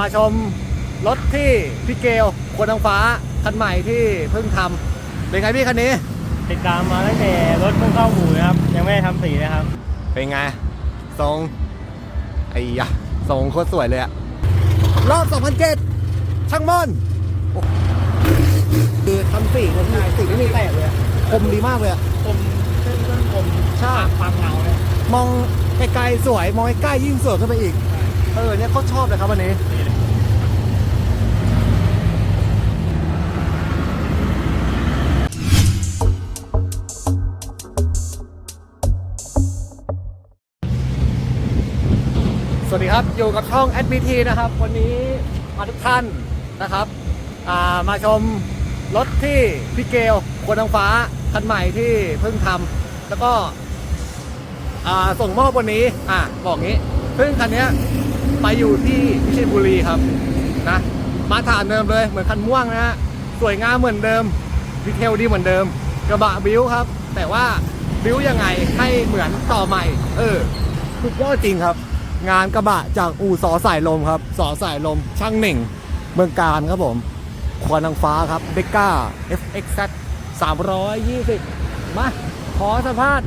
มาชมรถที่พี่เกลคนทางฟ้าคันใหม่ที่เพิ่งทำเป็นไงพี่คันนี้ ติดตามมาตั้งแต่รถเพิ่งเข้าหมู่นะครับ ยังไม่ได้ทำสีนะครับ เป็นไงทรงไอ้ยะทรงโคตรสวยเลยอะรอบ2007ช่างม่อนโอ้คือทำสีมันสีไม่มีแตกเลยอะคมดีมากเลยอะ ผมเส้นเส้นผมใช่ความเงาเลยมองไกลๆสวย มองใกล้ๆยิ่งสวยขึ้นไปอีก เออเนี่ยเขาชอบเลยครับวันนี้สวัสดีครับ อยู่กับช่อง SBT นะครับ วันนี้มาทุกท่านนะครับามาชมรถที่พี่เกลคนทางฟ้าคันใหม่ที่เพิ่งทำแล้วก็ส่งมอบวันนี้อะบอกงี้ ซึ่งคันนี้ ไปอยู่ที่พิชิตบุรีครับนะมาฐานเดิมเลยเหมือนคันม่วงนะฮะสวยงามเหมือนเดิมดีเทลดีเหมือนเดิม กระบะบิ้วครับ แต่ว่าบิ้วยังไงให้เหมือนต่อใหม่ เออสุดยอดจริงครับ งานกระบะจากอู่สอสายลมครับสอสายลม ช่างหนึ่ง เมืองการครับผมควันทางฟ้าครับเบก้า FXZ 320 มา ขอสัมภาษณ์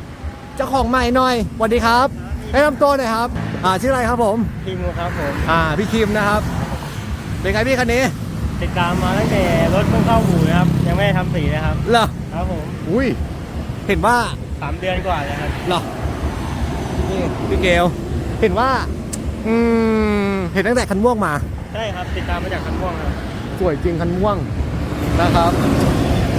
เจ้าของใหม่หน่อยสวัสดีครับแนะนำตัวหน่อยครับ อ่าชื่ออะไรครับผมพิมพ์ครับผม อ่าพี่คิมนะครับ เป็นไงพี่คันนี้ติดตามมาตั้งแต่รถเพิ่งเข้าหมู่นะครับ ยังไม่ได้ทำสีนะครับ เหรอครับผมอุ้ยเห็นว่าสามเดือนกว่าเลยครับเหรอนี่พี่เกลเห็นว่าอืมเห็นตั้งแต่คันม่วงมา ใช่ครับ ติดตามมาจากคันม่วงครับสวยจริงคันม่วงนะครับ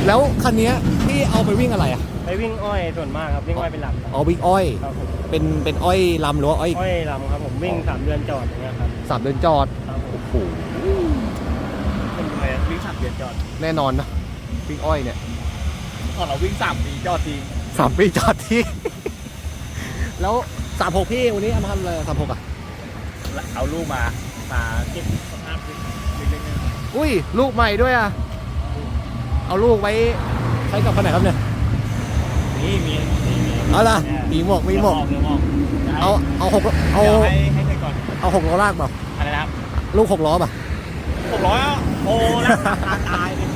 แล้วคันนี้พี่เอาไปวิ่งอะไรอะ ไปวิ่งอ้อยส่วนมากครับวิ่งอ้อยเป็นหลักครับเอาวิ่งอ้อย ครับผมเป็นเป็นอ้อยลำหรือว่าอ้อยอ้อยลำครับผมวิ่งสามเดือนจอดอย่างเงี้ยครับสามเดินจอดครับผมโอ้โหเป็นไงวิ่งสามเดือนจอดแน่นอนนะวิ่งอ้อยเนี่ยพอเราวิ่งสามปีจอดทีสามปีจอดที่ แล้วสามหกพี่วันนี้เอามาทำอะไรสามหกอะเอาลูกมามาเก็บสภาพเล็กๆอุ้ยลูกใหม่ด้วยอะเอาลูกไว้ใช้กับคนไหนครับเนี่ย นี่มีมีมีเอาล่ะมีหมวกมีหมวกเดี๋ยวมองเอาเอาหกเอาเดี๋ยวให้ให้ไปก่อนเอาหกล้อลากเปล่าอะไรนะครับลูกหกล้อป่ะหกร้อยโอ้แล้วตาตายเลย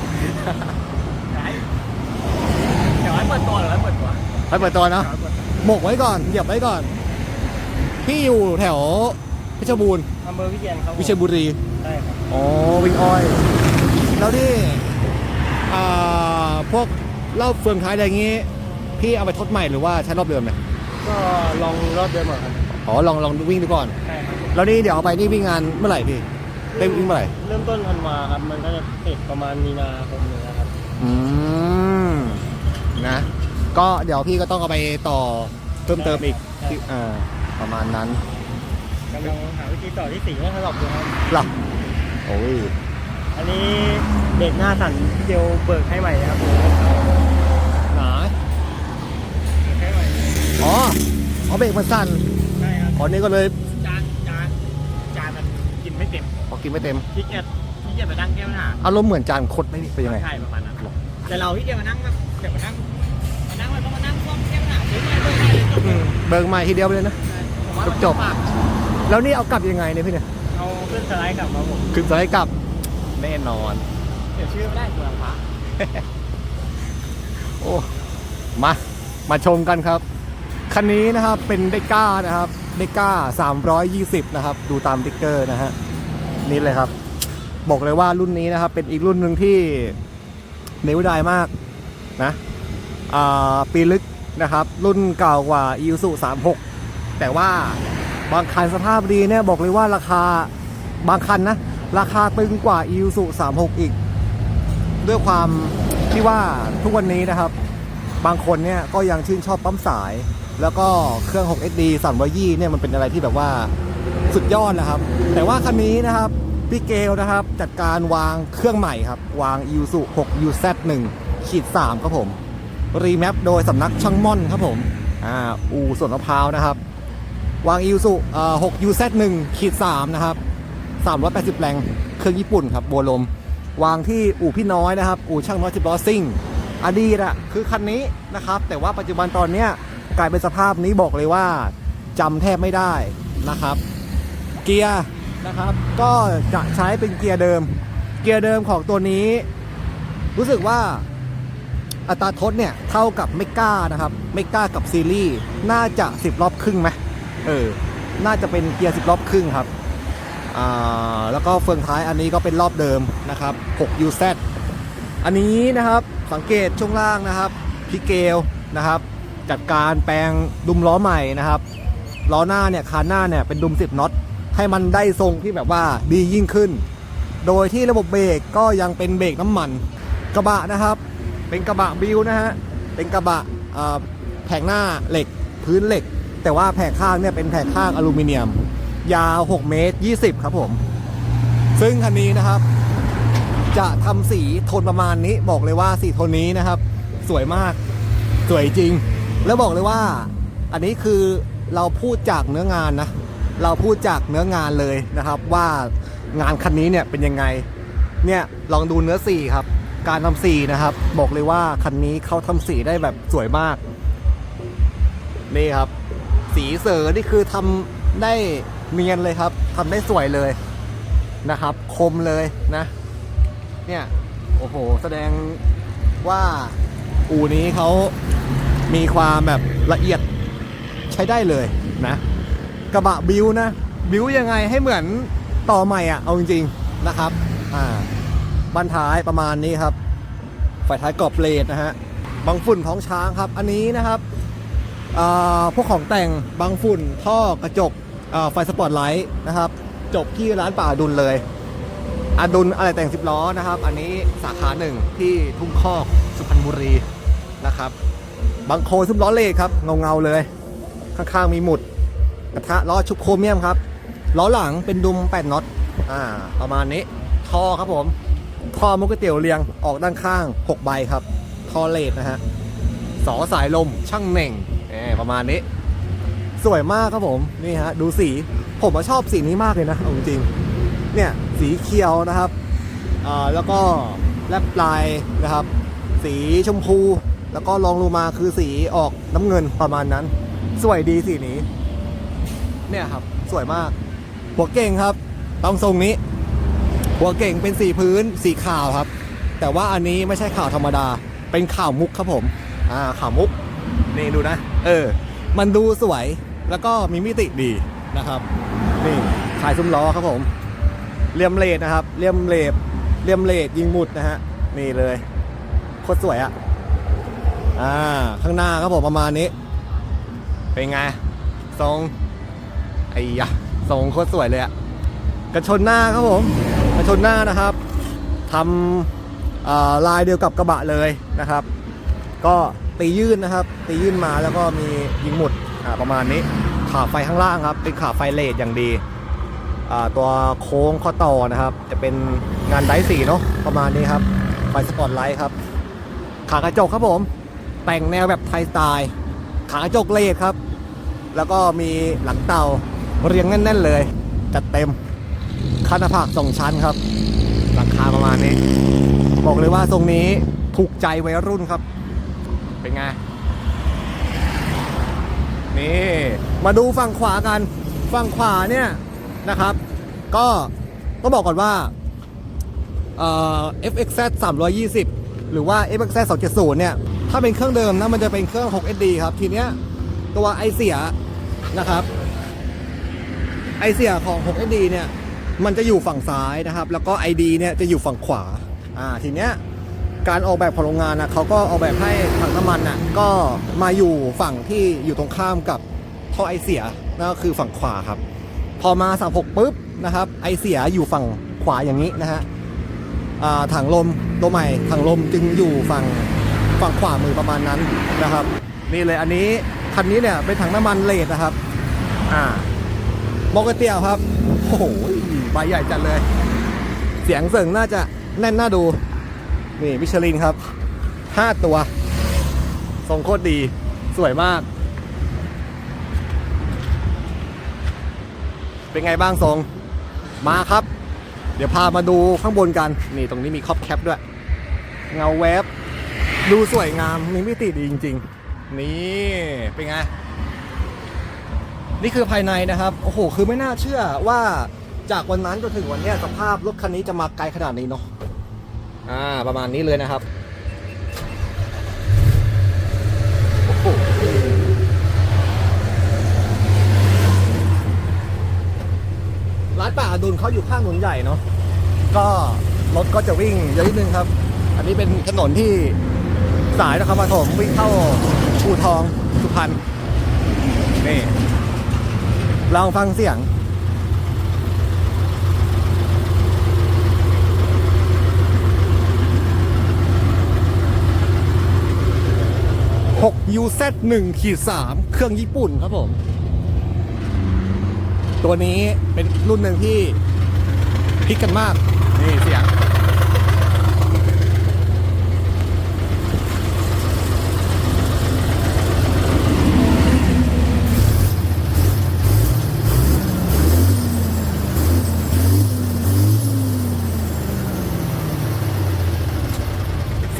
เดี๋ยวให้เปิดตัวเดี๋ยวให้เปิดตัวไปเปิดตัวเนาะหมกไว้ก่อนเหยียบไว้ก่อนพี่อยู่แถวเพชรบูรณ์อำเภอวิเชียนครับผมวิเชียรบุรี ใช่ครับอ๋อวิ่งอ้อย แล้วที่อ่าพวกเหล้าเฟืองท้ายอะไรอย่างงี้ พี่เอาไปทดใหม่หรือว่าใช้รอบเดิมเนี่ยก็ลองรอบเดิมก่อนครับอ๋อลองลองวิ่งดูก่อน ใช่ครับแล้วนี่เดี๋ยวเอาไปนี่วิ่งงานเมื่อไหร่พี่ได้วิ่งเมื่อไหร่เริ่มต้นธันวาครับ มันก็จะเสร็จประมาณมีนาคมนี้นะครับ อืมนะ ก็เดี๋ยวพี่ก็ต้องเอาไปต่อเพิ่มเติมอีกที่อ่าประมาณนั้นกำลังหาวิธีต่อที่สี่ให้ถลอกดูครับ หรอโอ้ยอันนี้เบรกหน้าสั่นพี่เดียวเบิกให้ใหม่นะครับ อ๋อเอาเบรกมันสั่นใช่ครับอ๋อนี่ก็เลยจานจานจานมันกินไม่เต็มพอกินไม่เต็มพี่เกียจพี่เกียจมานั่งแก้ปัญหาอารมณ์เหมือนจานคดไหมพี่เป็นยังไง ใช่ประมาณนั้นแต่เราพี่เกียจมานั่งแบบเกียจมานั่งมานั่งมันก็มานั่งซ่อมแก้ปัญหาซื้อใหม่เบิกใหม่เลยจบอืมเบิกใหม่ทีเดียวไปเลยนะ ผมว่ามันจบ ฝากแล้วนี่เอากลับยังไงเนี่ยพี่เนี่ยเอาขึ้นสไลด์กลับมาผมขึ้นสไลด์กลับแน่นอน เดี๋ยวชื่อไม่ได้ตัวฟ้าโอ้ มา มาชมกันครับ คันนี้นะครับเป็นเดก้านะครับเดก้า320 นะครับ ดูตามติ๊กเกอร์นะฮะนี่เลยครับ บอกเลยว่ารุ่นนี้นะครับ เป็นอีกรุ่นหนึ่งที่เนวดายมากนะปีลึกนะครับ รุ่นเก่ากว่า i s u 36แต่ว่าบางคันสภาพดีเนี่ยบอกเลยว่าราคาบางคันนะราคาตึงกว่า i s u 36อีก ด้วยความที่ว่าทุกวันนี้นะครับ บางคนเนี่ยก็ยังชื่นชอบปั๊มสาย แล้วก็เครื่อง 6SD 320เนี่ยมันเป็นอะไรที่แบบว่าสุดยอดนะครับ แต่ว่าคันนี้นะครับพี่เกลนะครับจัดการวางเครื่องใหม่ครับ วาง i s u 6 UZ1 ขีด3ครับผม รีแมปโดยสำนักช่างม่อนครับผมอ่าอู่สวนมะพร้าวนะครับ วาง i s u เอ่อ6 UZ1 ขีด3นะครับ380 แรงเครื่องญี่ปุ่นครับโบลม วางที่อู่พี่น้อยนะครับ อู่ช่างน้อยสิบล้อซิ่งอดีตอะคือคันนี้นะครับ แต่ว่าปัจจุบันตอนเนี้ย กลายเป็นสภาพนี้บอกเลยว่าจำแทบไม่ได้นะครับ เกียร์นะครับก็จะใช้เป็นเกียร์เดิม เกียร์เดิมของตัวนี้ รู้สึกว่าอัตราทดเนี่ยเท่ากับเมก้านะครับเมก้ากับซีรีส์น่าจะ 10รอบครึ่งไหมเออน่าจะเป็นเกียร์10รอบครึ่งครับอ่าแล้วก็เฟืองท้ายอันนี้ก็เป็นรอบเดิมนะครับ6 UZ อันนี้นะครับสังเกตช่วงล่างนะครับพี่เกลนะครับ จัดการแปลงดุมล้อใหม่นะครับล้อหน้าเนี่ยคานหน้าเนี่ยเป็นดุม 10น็อตให้มันได้ทรงที่แบบว่าดียิ่งขึ้น โดยที่ระบบเบรกก็ยังเป็นเบรกน้ำมัน กระบะนะครับ เป็นกระบะบิวนะฮะเป็นกระบะแผงหน้าเหล็กพื้นเหล็ก แต่ว่าแผงข้างเนี่ยเป็นแผงข้างอลูมิเนียม ยาว 6 เมตร 20 ครับผม ซึ่งคันนี้นะครับ จะทำสีโทนประมาณนี้บอกเลยว่าสีโทนนี้นะครับ สวยมากสวยจริง แล้วบอกเลยว่า อันนี้คือเราพูดจากเนื้องานนะ เราพูดจากเนื้องานเลยนะครับ ว่างานคันนี้เนี่ยเป็นยังไง เนี่ยลองดูเนื้อสีครับ การทำสีนะครับ บอกเลยว่าคันนี้เขาทำสีได้แบบสวยมาก นี่ครับ สีเสือนี่คือทำได้เนียนเลยครับทำได้สวยเลยนะครับ คมเลยนะ เนี่ย โอ้โห แสดงว่า อู่นี้เขา มีความแบบละเอียดใช้ได้เลยนะ กระบะบิวนะ บิวยังไงให้เหมือนต่อใหม่อะเอาจริงๆนะครับอ่าบันท้ายประมาณนี้ครับไฟท้ายกรอบเลดนะฮะบังฝุ่นท้องช้างครับ อันนี้นะครับพวกของแต่งบังฝุ่นท่อกระจกไฟสปอตไลท์นะครับ จบที่ร้านป่าดุลเลยอดุลอะไรแต่งสิบล้อนะครับ อันนี้สาขาหนึ่งที่ทุ่งคอกสุพรรณบุรีนะครับ บางโคซุ้มล้อเลขครับเงาเงาเลย ข้างๆมีหมุด กระทะล้อชุบโครเมียมครับล้อหลังเป็นดุม 8น็อตอ่าประมาณนี้ท่อครับผมท่อมุกเตี๋ยวเรียงออกด้านข้าง 6 ใบครับท่อเลดนะฮะสอสายลมช่างเหน่งประมาณนี้ สวยมากครับผมนี่ฮะดูสีผมชอบสีนี้มากเลยนะจริงๆเนี่ยสีเขียวนะครับอ่าแล้วก็แลบลายนะครับ สีชมพู แล้วก็ลองลงมาคือสีออกน้ำเงินประมาณนั้น สวยดีสีนี้ เนี่ยครับ สวยมาก หัวเก่งครับ ต้องทรงนี้ หัวเก่งเป็นสีพื้นสีขาวครับ แต่ว่าอันนี้ไม่ใช่ขาวธรรมดา เป็นขาวมุกครับผม อ่าขาวมุก นี่ดูนะ เออ มันดูสวย แล้วก็มีมิติดีนะครับ นี่ขายซุ้มล้อครับผมเลียมเลดนะครับเลียมเลดเลียมเลดยิงหมุดนะฮะ นี่เลย โคตรสวยอะ อ่าข้างหน้าครับผมประมาณนี้ เป็นไงทรงไอ้ยะทรงโคตรสวยเลยอะกระชนหน้าครับผมกระชนหน้านะครับทำลายเดียวกับกระบะเลยนะครับ ก็ตียื่นนะครับ ตียื่นมาแล้วก็มียิงหมุดประมาณนี้ขาไฟข้างล่างครับ เป็นขาไฟเลดอย่างดีตัวโค้งข้อต่อนะครับ จะเป็นงานไดสีเนาะประมาณนี้ครับไฟสปอตไลท์ครับ ขากระจกครับผม แต่งแนวแบบไทยสไตล์ขาจกเลดครับ แล้วก็มีหลังเตาเรียงแน่นๆเลย จัดเต็มคันหน้าผากสองชั้นครับหลังคาประมาณนี้ บอกเลยว่าทรงนี้ถูกใจวัยรุ่นครับ เป็นไง นี่ มาดูฝั่งขวากัน ฝั่งขวาเนี่ยนะครับ ก็ต้องบอกก่อนว่าเอ่อ FXZ 320 หรือว่า FXZ 270เนี่ย ถ้าเป็นเครื่องเดิมนะมันจะเป็นเครื่อง 6SD ครับทีเนี้ยตัวไอเสียนะครับ ไอเสียของ 6SD เนี่ยมันจะอยู่ฝั่งซ้ายนะครับ แล้วก็ ID เนี่ยจะอยู่ฝั่งขวาอ่าทีเนี้ยการออกแบบของโรงงานนะเขาก็ออกแบบให้ถังน้ำมันน่ะก็มาอยู่ฝั่งที่อยู่ตรงข้ามกับท่อไอเสียนั่นก็คือฝั่งขวาครับ พอมา 36ปุ๊บนะครับ ไอเสียอยู่ฝั่งขวาอย่างนี้นะฮะอ่าถังลมตัวใหม่ถังลมจึงอยู่ฝั่ง ฝั่งขวามือประมาณนั้นนะครับนี่เลยอันนี้คันนี้เนี่ยเป็นถังน้ำมันเลดนะครับอ่าโมกเตียวครับโอ้โหใบใหญ่จัดเลย เสียงเสริงน่าจะแน่นน่าดู นี่มิชลินครับ 5 ตัวทรงโคตรดีสวยมาก เป็นไงบ้างทรง มาครับ เดี๋ยวพามาดูข้างบนกัน นี่ตรงนี้มีครอบแคปด้วย เงาแวบ ดูสวยงามมีมิติดีจริง ๆ นี่เป็นไง นี่คือภายในนะครับ โอ้โห คือไม่น่าเชื่อว่าจากวันนั้นจนถึงวันนี้สภาพรถคันนี้จะมาไกลขนาดนี้เนาะอ่า ประมาณนี้เลยนะครับโอ้โหร้านป่าอดุลเขาอยู่ข้างถนนใหญ่เนาะก็รถก็จะวิ่งเยอะนิดนึงครับ อันนี้เป็นถนนที่ สายนครปฐมวิ่งเข้าอู่ทองสุพรรณนี่ลองฟังเสียง6 UZ 1ขีด3เครื่องญี่ปุ่นครับผม ตัวนี้เป็นรุ่นหนึ่งที่พิกกันมาก นี่เสียง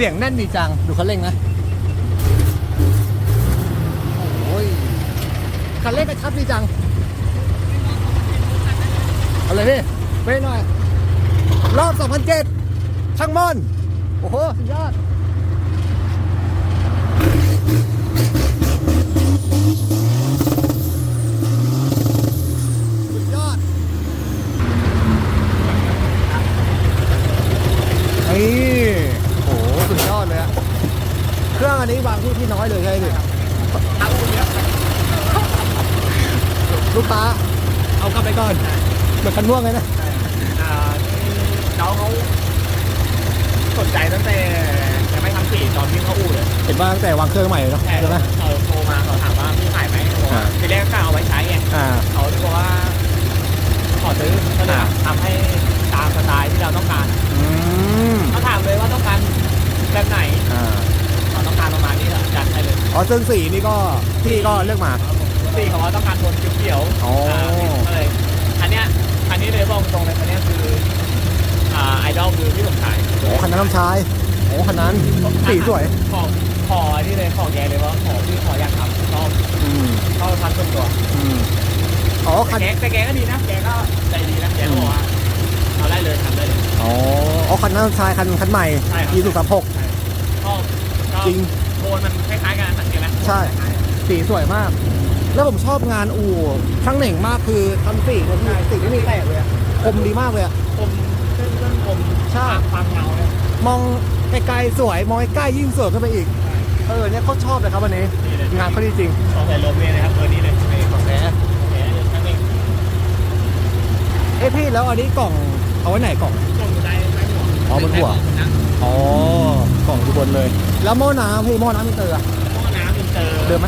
สียงแน่นดีจัง ดูคันเร่งนะ โอ้ยคันเร่งกระชับดีจัง เอาเลยพี่ไปหน่อย รอบ 2007ช่างม่อน โอ้โห สุดยอดสุดยอดนี่โอ้โห สุดยอดเลยอะเครื่ องอันนี้วางที่ที่น้อยเลยใช่ไหมพี่ลูกค้าเอากลับไปก่อนเหมือนกันม่วงเลยนะอ่าน้องเขาสนใจตั้งแต่ยังไม่ทำสีตอนที่เขาอู่เลยเห็นว่าตั้งแต่วางเครื่องใหม่เลยเนาะแต่ใช่ไหมเขาโทรมาเขาถามว่าพี่ขายไหมเขาบอกว่าอ่าทีแรกก็เอาไว้ใช้ไงอ่าเขาเลยบอกว่าขอซื้อก็เลยทำให้ตามสไตล์ที่เราต้องการอืมเขาถามเลยว่าต้องการแบบไหน ประมาณนี้เหรอจัดให้เลยอ๋อซึ่งสีนี่ก็พี่ก็เลือกมา สีเขาว่าต้องการโทนเขียวๆอ๋ออ่าก็เลยอันเนี้ยอันนี้เลยบอกตรงเลยอันเนี้ยคืออ่าไอดอลคือที่ผมขายโอ้คันนั้นน้ำชายโอ้คันนั้นสีสวยขอขออันนี้เลยขอแกเลยว่าขอพี่ขออยากทำชอบอืมชอบทำส่วนตัวอืมอ๋อแต่คันแกแต่แกก็ดีนะแกก็ใจดีนะแกก็บอกว่าเอาได้เลยทำได้เลย อ๋ออ๋อคันนั้นน้ำชายคันคันใหม่ใช่ครับ ยีสุสามหกชอบชอบจริงโท นมันคล้ายๆกันสังเกตไหมใช่ สีสวยมาก แล้วผมชอบงานอู่ช่างเหน่งมากคือทำสีคนที่สีไม่มีแตกเลยอะคมดีมากเลยอะคมเครื่องเครื่องคมใช่ความเงาเนี่ยมองไกลๆสวยมองใกล้ๆยิ่งสวยขึ้นไปอีกเออเนี่ยเขาชอบเลยครับวันนี้ นี่เลยงานเขาดีจริงขอใส่ลมเลยนะครับเบอร์นี้เลยไม่ของแท้ของแท้เลยทั้งนี้เอ้ยพี่แล้วอันนี้กล่องเอาไว้ไหนกล่องช่วงอยู่ได้ไม่หัวอ๋อบนหัวนะ อ๋อกล่องอยู่บนเลย แล้วหม้อน้ำพี่หม้อน้ำมินเตอร์อะหม้อน้ำอินเตอร์เดิมไหม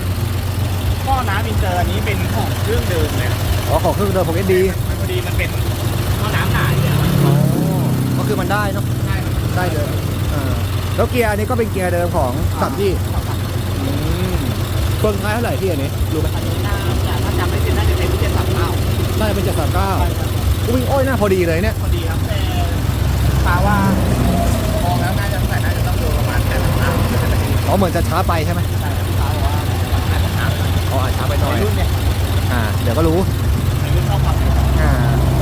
หม้อน้ำอินเตอร์อันนี้เป็นของเครื่องเดิมเลยนะอ๋อของเครื่องเดิมของเอสดีมันพอดีมันเป็นหม้อน้ำหนาเนี่ยอ๋อก็คือมันได้เนาะใช่ครับได้เลยอ่าแล้วเกียร์อันนี้ก็เป็นเกียร์เดิมของสามที่อืมเฟิร์นท้ายเท่าไหร่พี่อันนี้รู้ไหมอันนี้น่าจะถ้าจำไม่ผิดน่าจะเป็นที่เจ็ดสามเก้าน่าจะเป็นเจ็ดสามเก้าวิ่งโอ้ยหน้าพอดีเลยเนี่ยพอดีครับแต่ปาว่า เหมือนจะช้าไปใช่ไหมใช่ครับปาบอกว่าแปดสามเก้าอ๋ออาจช้าไปหน่อยในรุ่นเนี่ยอ่า เดี๋ยวก็รู้ในรุ่นต้องปรับอ่า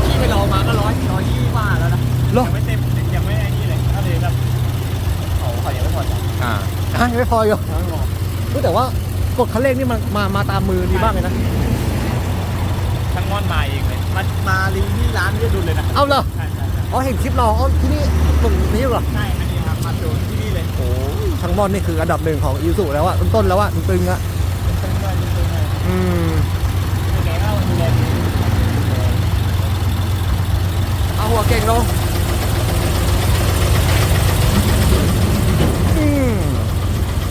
ที่ไปลองมาก็ร้อยร้อยยี่กว่าแล้วนะเหรอยังไม่เต็มยังไม่ไอ้นี่เลยก็เลยแบบเขาเขายังไม่พอใจอ่าอะยังไม่พออยู่ยังไม่พอรู้แต่ว่ากดคันเร่งนี่มันมามาตามมือดีมากเลยนะช่างม่อนมาเองเลยมามาลีที่ร้านที่ดูเลยนะเอาเหรอใช่ใช่ใช่อ๋อเห็นคลิปเราอ๋อที่นี่ตรงนี้เหรอใช่ มอนนี่คืออันดับหนึ่งของอีสุแล้วอะต้นๆแล้วอะตึงๆอะเป็นเพื่อนเป็นเพื่อนเลยอืมแกก็ดูแลดีเอาหัวเก่งลงอืม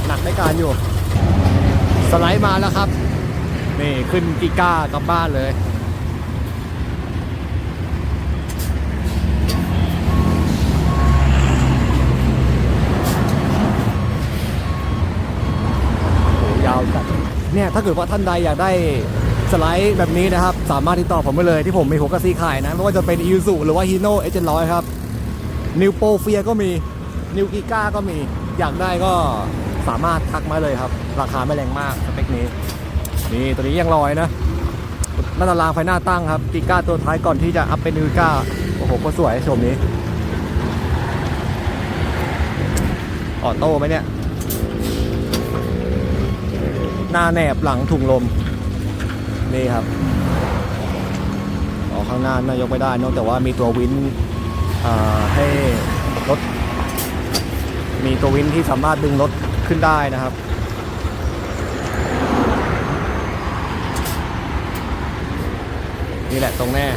หนักในการอยู่ สไลด์มาแล้วครับ นี่ขึ้นกิก้ากลับบ้านเลยยาวจัด เนี่ยถ้าเกิดว่าท่านใดอยากได้สไลด์แบบนี้นะครับ สามารถติดต่อผมไปเลยที่ผมมีหัวกระซีขายนะไม่ว่าจะเป็นอีซูหรือว่าฮีโน่เอเจนร้อยครับนิวโปเฟียก็มีนิวกิก้าก็มีอยากได้ก็สามารถทักมาเลยครับ ราคาไม่แรงมากสเปคนี้ นี่ตัวนี้ยังลอยนะหน้าตารางไฟหน้าตั้งครับกีก้าตัวท้ายก่อนที่จะอัพเป็นนิวก้าโอ้โหก็สวยชมนี้ออโต้ไหมเนี่ย หน้าแหนบหลังถุงลม นี่ครับออกข้างหน้าน่ายกไม่ได้นอกจากว่ามีตัววินให้รถ มีตัววินที่สามารถดึงรถขึ้นได้นะครับนี่แหละตรงแน่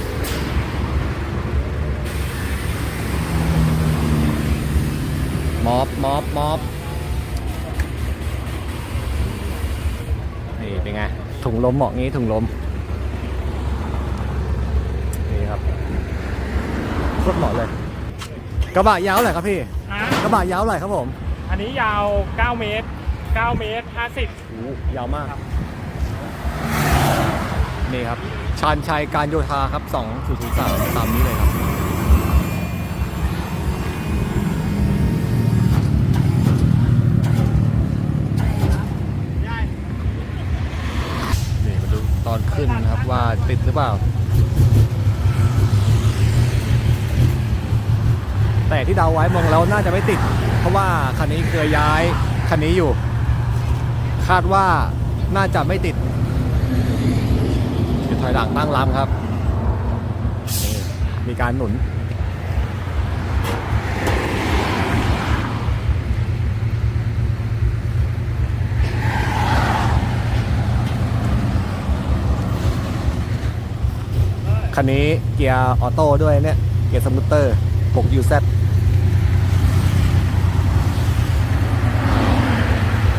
มอบมอบมอบ นี่เป็นไง ถุงลมเหมาะงี้ถุงลม นี่ครับโคตรเหมาะเลย กระบะยาวเท่าไหร่ครับพี่ อะกระบะยาวเท่าไหร่ครับผมอันนี้ยาว 9 เมตร 9 เมตร 50 โอ้ยาวมากนี่ครับชาญชัยการโยธาครับ 2 0 0 3ตามนี้เลยครับ นี่มาดูตอน ขึ้นนะครับว่าติดหรือเปล่า แต่ที่เดาไว้มองแล้วน่าจะไม่ติด เพราะว่าคันนี้เคยย้ายคันนี้อยู่ คาดว่าน่าจะไม่ติดถอยหลังตั้งลำครับ มีการหนุน คันนี้เกียร์ออโต้ด้วยเนี่ย เกียร์สมูทเตอร์ 6UZ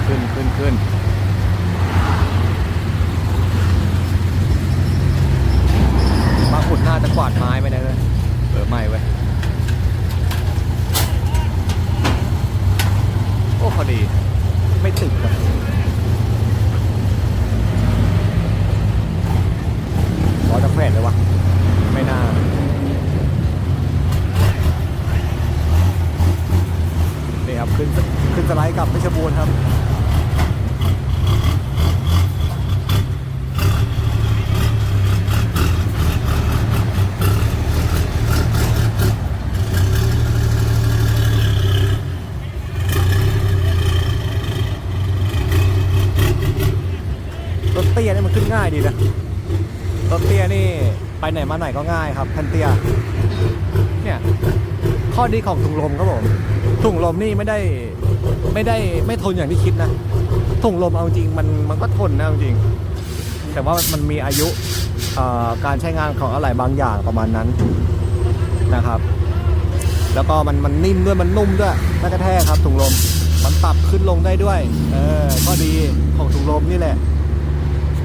ขึ้นขึ้นขึ้นมาขุดหน้าจะกวาดไม้ไปนะเลยเออไม่เว้ยโอ้พอดี ไม่ติดอะร้อยจะแขวนเลยวะไม่น่า นี่ครับ ขึ้นขึ้นสไลด์กลับเพชรบูรณ์ครับ รถเตี้ยนี่มันขึ้นง่ายดีนะ รถเตี้ยนี่ไปไหน มาไหนก็ง่ายครับคันเตียเนี่ยข้อดีของถุงลมครับผมถุงลมนี่ไม่ได้ไม่ได้ไม่ทนอย่างที่คิดนะถุงลมเอาจริงมันมันก็ทนนะเอาจริง แต่ว่ามันมีอายุการใช้งานของอะไรบางอย่างประมาณนั้นนะครับ แล้วก็มันมันนิ่มด้วยมันนุ่มด้วยไม่กระแทกครับถุงลมมันปรับขึ้นลงได้ด้วยเออข้อดีของถุงลมนี่แหละ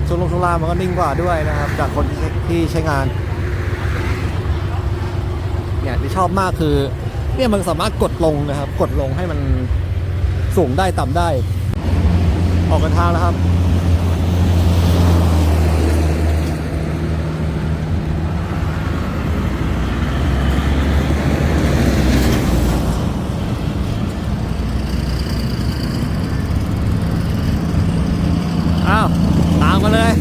ช่วงลงช่วงลามันก็นิ่งกว่าด้วยนะครับ จากคนที่ใช้งาน เนี่ยที่ชอบมากคือเนี่ยมันสามารถกดลงนะครับ กดลงให้มันสูงได้ต่ำได้ ออกกันทางแล้วครับ อ้าว ตามมาเลย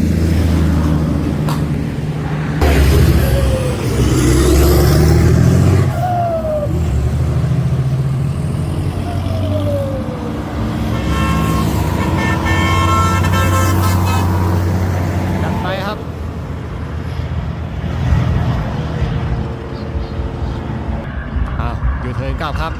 จัดไปครับ อ้าว อยู่เทิร์น กลับครับ